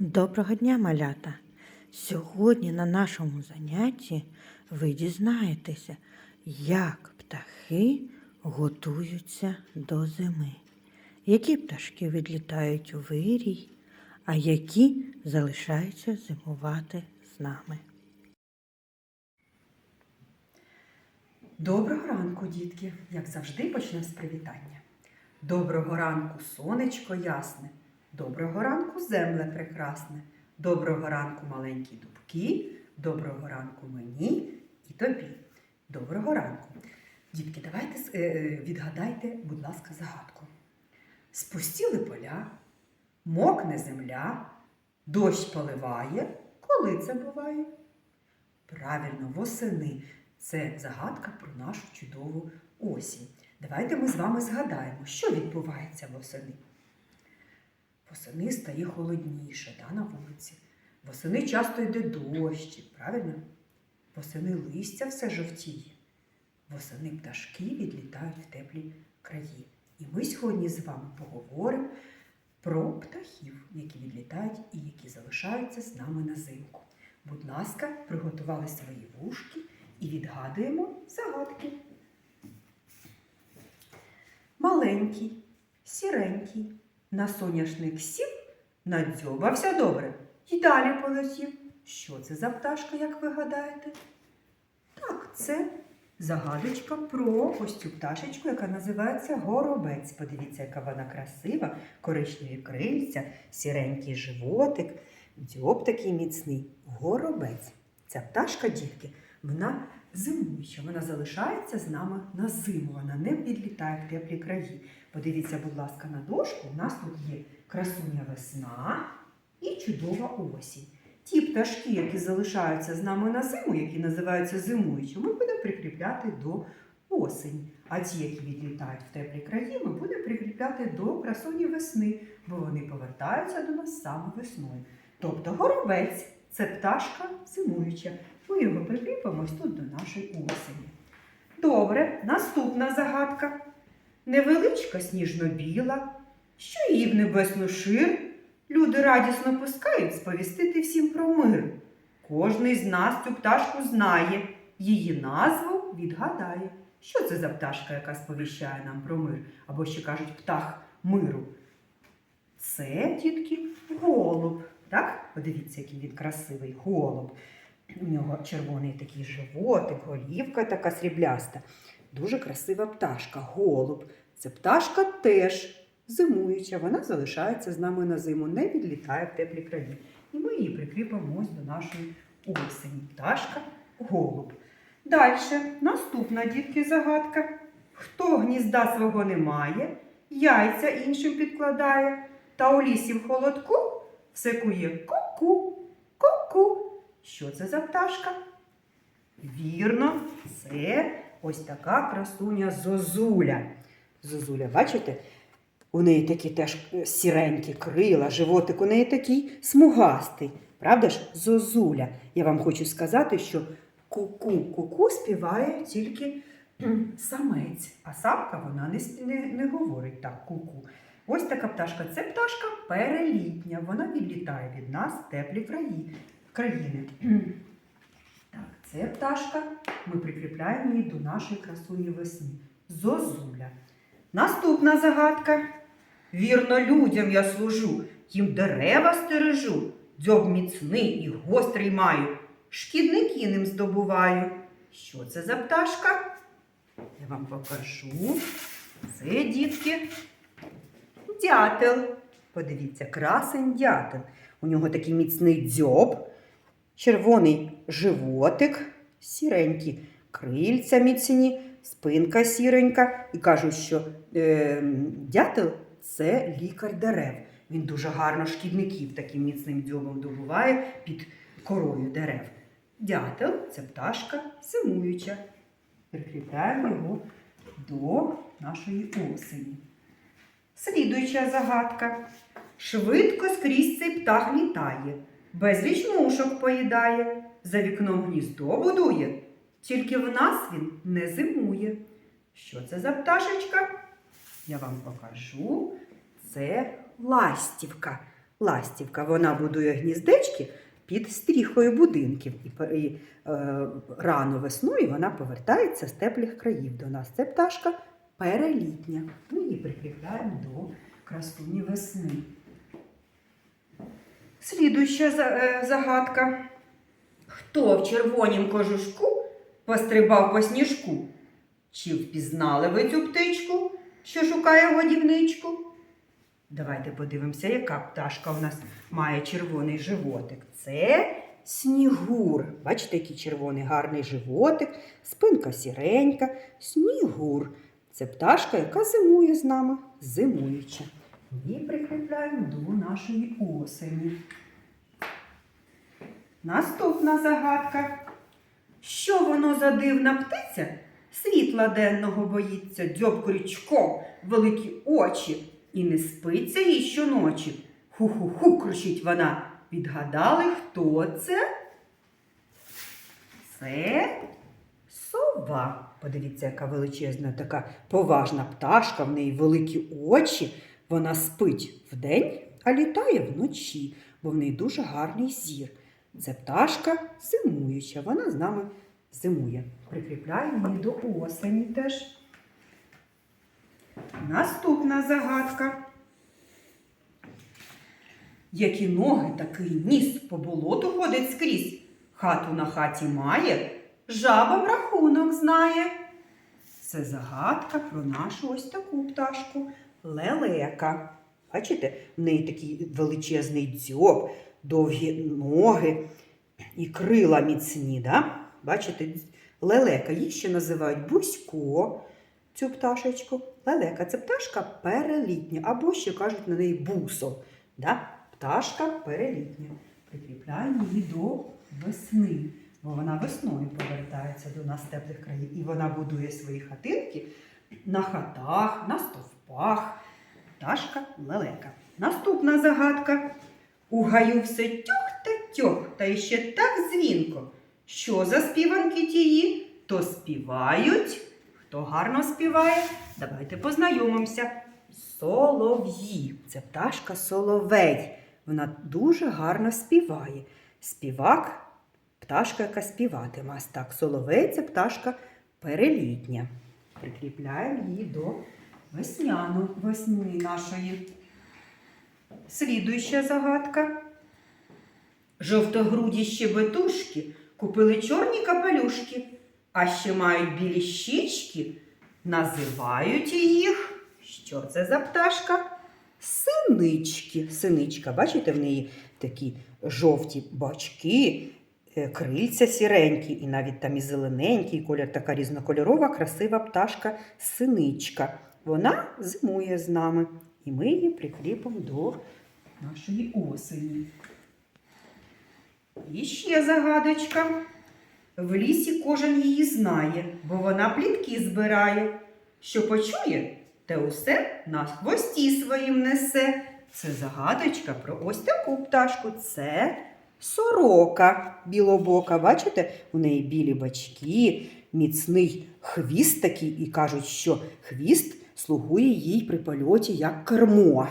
Доброго дня, малята! Сьогодні на нашому занятті ви дізнаєтеся, як птахи готуються до зими. Які пташки відлітають у вирій, а які залишаються зимувати з нами. Доброго ранку, дітки! Як завжди, почнемо з привітання. Доброго ранку, сонечко ясне. Доброго ранку, земле прекрасне. Доброго ранку, маленькі дубки. Доброго ранку мені і тобі. Доброго ранку. Дітки, давайте е, е, відгадайте, будь ласка, загадку. Спустіли поля, мокне земля, дощ поливає. Коли це буває? Правильно, восени. Це загадка про нашу чудову осінь. Давайте ми з вами згадаємо, що відбувається восени. Восени стає холодніше да, на вулиці. Восени часто йде дощ, правильно? Восени листя все жовтіє. Восени пташки відлітають в теплі краї. І ми сьогодні з вами поговоримо про птахів, які відлітають і які залишаються з нами на зимку. Будь ласка, приготували свої вушки і відгадуємо загадки. Маленький, сіренький, на соняшник сів, надзьобався добре і далі полетів. Що це за пташка, як ви гадаєте? Так, це загадочка про ось цю пташечку, яка називається горобець. Подивіться, яка вона красива, коричневі крильця, сіренький животик, дзьоб такий міцний. Горобець. Ця пташка, дітки, вона зимуюча, вона залишається з нами на зиму, вона не відлітає в теплі краї. Подивіться, будь ласка, на дошку. У нас тут є красуня весна і чудова осінь. Ті пташки, які залишаються з нами на зиму, які називаються зимуючі, ми будемо прикріпляти до осені. А ті, які відлітають в теплі краї, ми будемо прикріпляти до красуні весни, бо вони повертаються до нас саме весною. Тобто горобець це пташка зимуюча. Ми його прикріпимо ось тут до нашої осені. Добре, наступна загадка. Невеличка сніжно-біла, що її в небесну шир, люди радісно пускають сповістити всім про мир. Кожний з нас цю пташку знає, її назву відгадає. Що це за пташка, яка сповіщає нам про мир, або ще кажуть птах миру? Це, дітки, голуб. Так? Подивіться, який він красивий голуб. У нього червоний такий животик, голівка така срібляста. Дуже красива пташка, голуб. Це пташка теж зимуюча. Вона залишається з нами на зиму, не відлітає в теплі краї. І ми її прикріпимо ось до нашої осені. Пташка, голуб. Далі, наступна дітки загадка. Хто гнізда свого не має, яйця іншим підкладає, та у лісі в холодку все кує ку-ку, ку-ку. Що це за пташка? Вірно, це ось така красуня зозуля. Зозуля, бачите? У неї такі теж е, сіренькі крила, животик у неї такий смугастий. Правда ж, зозуля? Я вам хочу сказати, що ку-ку, ку-ку співає тільки самець, а самка вона не, не, не говорить так ку-ку. Ось така пташка. Це пташка перелітня. Вона відлітає від нас в теплі краї, країни. Так, це пташка. Ми прикріпляємо її до нашої красуні весни. Зозуля. Наступна загадка. Вірно, людям я служу, їм дерева стережу, дзьоб міцний і гострий маю, шкідники ним здобуваю. Що це за пташка? Я вам покажу. Це, дітки, дятел. Подивіться, красень дятел. У нього такий міцний дзьоб, червоний животик, сіренькі крильця міцні, спинка сіренька. І кажуть, що е, дятел це лікар дерев. Він дуже гарно шкідників таким міцним дзьобом добуває під корою дерев. Дятел це пташка зимуюча. Прикріпляємо його до нашої осені. Слідуюча загадка. Швидко скрізь цей птах літає, безліч мушок поїдає, за вікном гніздо будує, тільки в нас він не зимує. Що це за пташечка? Я вам покажу. Це ластівка. Ластівка. Вона будує гніздечки під стріхою будинків. І, і е, рано весною вона повертається з теплих країв до нас. Це пташка перелітня. Ми її прикріпляємо до красуні весни. Слідуюча е, загадка. Хто в червонім кожушку пострибав по сніжку? Чи впізнали ви цю птичку, що шукає годівничку? Давайте подивимося, яка пташка у нас має червоний животик. Це снігур. Бачите, який червоний гарний животик, спинка сіренька, снігур. Це пташка, яка зимує з нами, зимуюча. Її прикріпляємо до нашої осені. Наступна загадка. Що воно за дивна птиця? Світла денного боїться, дзьоб крючком, великі очі, і не спиться їй щоночі. Ху-ху-ху, кричить вона. Відгадали, хто це? Це сова. Подивіться, яка величезна, така поважна пташка, в неї великі очі. Вона спить вдень, а літає вночі, бо в неї дуже гарний зір. Це пташка зимуюча, вона з нами зимує. Прикріпляємо її до осені теж. Наступна загадка. Які ноги, такий ніс по болоту ходить скрізь. Хату на хаті має, жабам рахунок знає. Це загадка про нашу ось таку пташку лелека. Бачите, в неї такий величезний дзьоб, довгі ноги і крила міцні. Да? Бачите, лелека. Її ще називають бузько, цю пташечку. Лелека це пташка перелітня, або ще кажуть на неї бусол. Да? Пташка перелітня. Прикріпляємо її до весни, бо вона весною повертається до нас теплих країв. І вона будує свої хатинки на хатах, на стовпах. Пташка лелека. Наступна загадка. У гаю все тьох та тьох, та іще так дзвінко. Що за співанки тії? То співають. Хто гарно співає? Давайте познайомимося. Солов'ї. Це пташка соловей. Вона дуже гарно співає. Співак пташка, яка співатиме. Ось так, соловей це пташка перелітня. Прикріпляємо її до весняну весни нашої. Слідуюча загадка. Жовтогруді щебетушки купили чорні капелюшки, а ще мають білі щічки. Називають їх. Що це за пташка? Синички. Синичка, бачите, в неї такі жовті бачки, е, крильця сіренькі, і навіть там і зелененький колір, така різнокольорова, красива пташка синичка. Вона зимує з нами, і ми її прикріпимо до нашої осені. І ще загадочка. В лісі кожен її знає, бо вона плітки збирає. Що почує, те усе на хвості своїм несе. Це загадочка про ось таку пташку. Це сорока білобока. Бачите, у неї білі бачки, міцний хвіст такий, і кажуть, що хвіст слугує їй при польоті як кермо.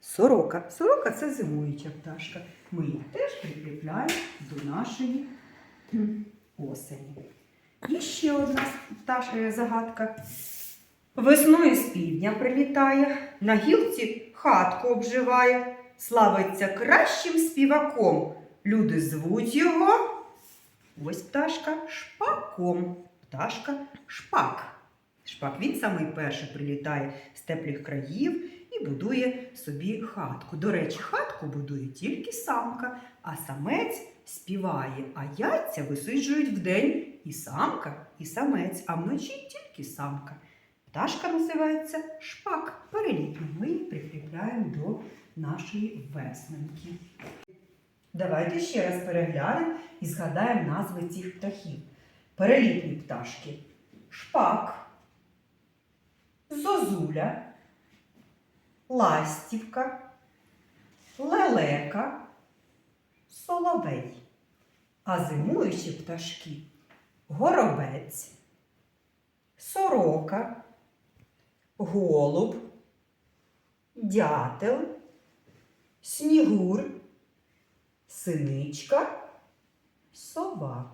Сорока. Сорока це зимуюча пташка. Ми її теж прикріпляємо до нашої осені. І ще одна пташ... е, загадка. Весною з півдня прилітає, на гілці хатку обживає, славиться кращим співаком. Люди звуть його. Ось пташка шпаком. Пташка шпак. Шпак він самий перший прилітає з теплих країв і будує собі хатку. До речі, хатку будує тільки самка, а самець співає, а яйця висиджують вдень і самка, і самець, а вночі тільки самка. Пташка називається шпак. Перелітньо ми її прикріпляємо до нашої весненьки. Давайте ще раз переглянемо і згадаємо назви цих птахів. Перелітні пташки. Шпак, зозуля, ластівка, лелека, соловей. А зимуючі пташки горобець, сорока, голуб, дятел, снігур, синичка, сова.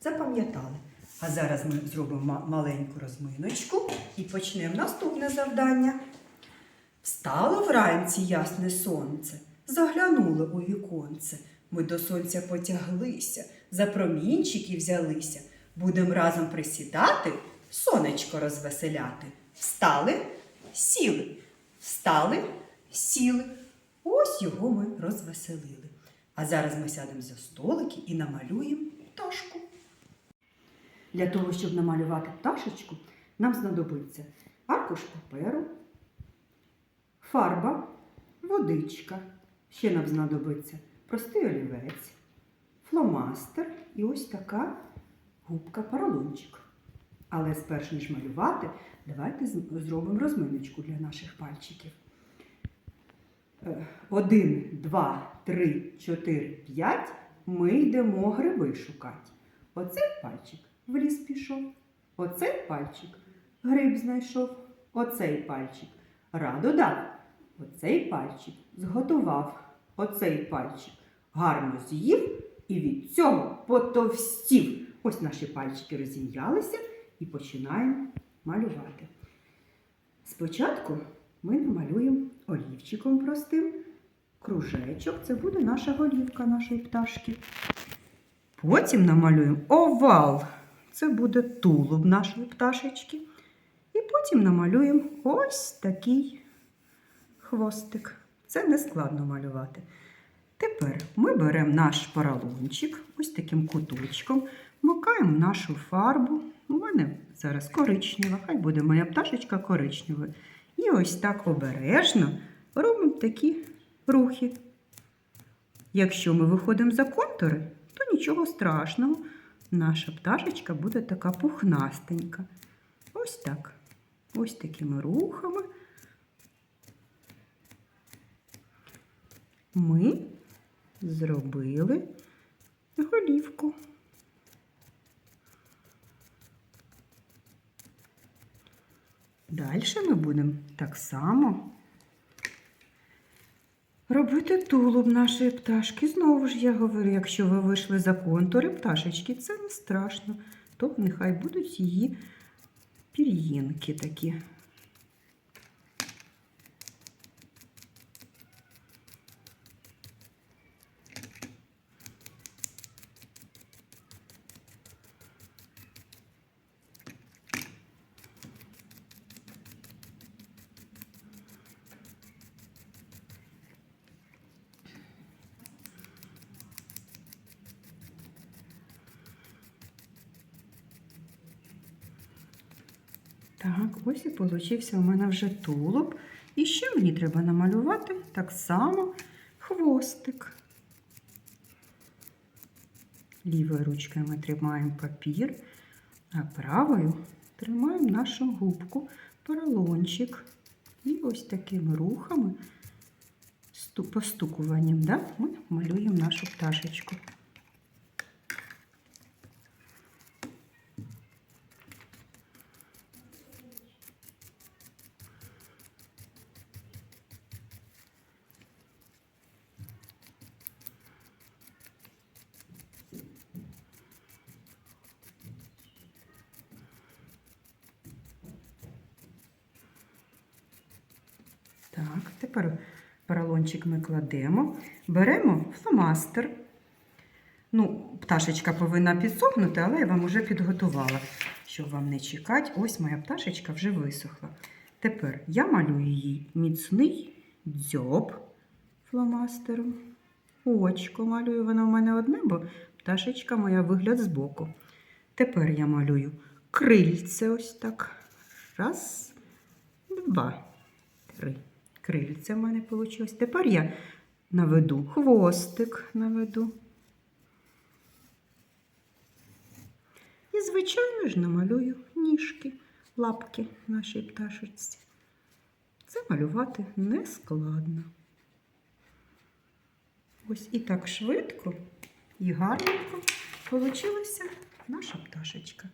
Запам'ятали. А зараз ми зробимо маленьку розминочку і почнемо наступне завдання. Встало вранці ясне сонце, заглянуло у віконце. Ми до сонця потяглися, за промінчики взялися. Будем разом присідати, сонечко розвеселяти. Встали, сіли, встали, сіли. Ось його ми розвеселили. А зараз ми сядемо за столики і намалюємо пташку. Для того, щоб намалювати пташечку, нам знадобиться аркуш паперу, фарба, водичка. Ще нам знадобиться простий олівець, фломастер і ось така губка поролончик. Але спершу ніж малювати, давайте зробимо розминочку для наших пальчиків. Е, Один, два, три, чотири, п'ять. Ми йдемо гриби шукати. Оцей пальчик в ліс пішов, оцей пальчик гриб знайшов, оцей пальчик раду дав, оцей пальчик зготував, оцей пальчик гарно з'їв і від цього потовстів. Ось наші пальчики розім'ялися і починаємо малювати. Спочатку ми намалюємо олівчиком простим кружечок. Це буде наша голівка нашої пташки. Потім намалюємо овал. Це буде тулуб нашої пташечки. І потім намалюємо ось такий хвостик. Це не складно малювати. Тепер ми беремо наш поролончик ось таким куточком, макаємо нашу фарбу. У мене зараз коричнева, хай буде моя пташечка коричневою. І ось так обережно робимо такі рухи. Якщо ми виходимо за контури, то нічого страшного. Наша пташечка буде така пухнастенька. Ось так. Ось такими рухами. Ми зробили голівку. Далі ми будемо так само робити тулуб нашої пташки. Знову ж я говорю, якщо ви вийшли за контури пташечки, це не страшно, то нехай будуть її пір'їнки такі. Так, ось і получився у мене вже тулуб. І ще мені треба намалювати так само хвостик. Лівою ручкою ми тримаємо папір, а правою тримаємо нашу губку, поролончик. І ось такими рухами, постукуванням, да, ми малюємо нашу пташечку. Так, тепер поролончик ми кладемо, беремо фломастер. Ну, пташечка повинна підсохнути, але я вам вже підготувала, щоб вам не чекати. Ось моя пташечка вже висохла. Тепер я малюю їй міцний дзьоб фломастером. Очко малюю, воно в мене одне, бо пташечка моя вигляд збоку. Тепер я малюю крильце ось так. Раз, два, три. Крильце в мене вийшло. Тепер я наведу хвостик наведу. І, звичайно ж, намалюю ніжки, лапки нашій пташечці. Це малювати не складно. Ось і так швидко і гарненько получилася наша пташечка.